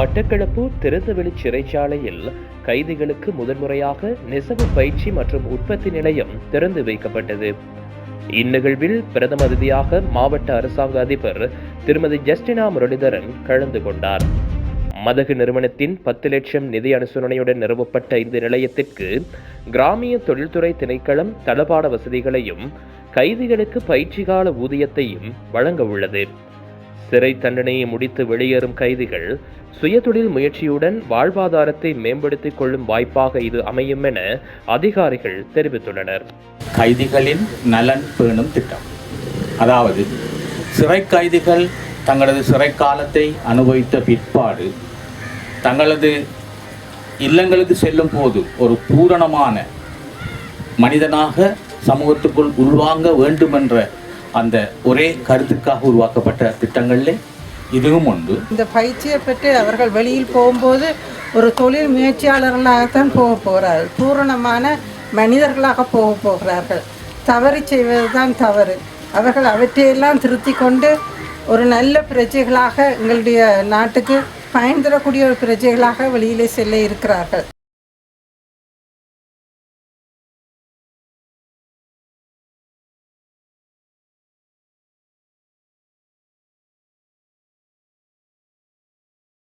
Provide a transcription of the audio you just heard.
மட்டக்களப்பு திறந்தவெளி சிறைச்சாலையில் கைதிகளுக்கு முதன்முறையாக நெசவு பயிற்சி மற்றும் உற்பத்தி நிலையம் திறந்து வைக்கப்பட்டது. இந்நிகழ்வில் பிரதம அதிதியாக மாவட்ட அரசாங்க அதிபர் திருமதி ஜஸ்டினா முரளிதரன் கலந்து கொண்டார். மதகு நிறுவனத்தின் பத்து லட்சம் நிதி அனுசரணையுடன் நிறுவப்பட்ட இந்த நிலையத்திற்கு கிராமிய தொழில்துறை திணைக்களம் தளபாட வசதிகளையும் கைதிகளுக்கு பயிற்சி கால ஊதியத்தையும் வழங்க உள்ளது. சிறை தண்டனையை முடித்து வெளியேறும் கைதிகள் சுயதொழில் முயற்சியுடன் வாழ்வாதாரத்தை மேம்படுத்திக் கொள்ளும் வாய்ப்பாக இது அமையும் என அதிகாரிகள் தெரிவித்துள்ளனர். கைதிகளின் நலன் பேணும் திட்டம். அதாவது சிறை கைதிகள் தங்களது சிறை காலத்தை அனுபவித்த பிற்பாடு தங்களது இல்லங்களுக்கு செல்லும் போது ஒரு பூரணமான மனிதனாக சமூகத்துக்குள் உள்வாங்க வேண்டுமென்ற அந்த ஒரே கருத்துக்காக உருவாக்கப்பட்ட திட்டங்களில் இதுவும் உண்டு. இந்த பயிற்சியை பெற்று அவர்கள் வெளியில் போகும்போது ஒரு தொழில் முயற்சியாளர்களாகத்தான் போக போகிறார்கள். பூரணமான மனிதர்களாக போக போகிறார்கள். தவறு செய்வதுதான் தவறு. அவர்கள் அவற்றையெல்லாம் திருத்தி கொண்டு ஒரு நல்ல பிரஜைகளாக எங்களுடைய நாட்டுக்கு பயன் தரக்கூடிய ஒரு பிரஜைகளாக வெளியிலே செல்ல இருக்கிறார்கள்.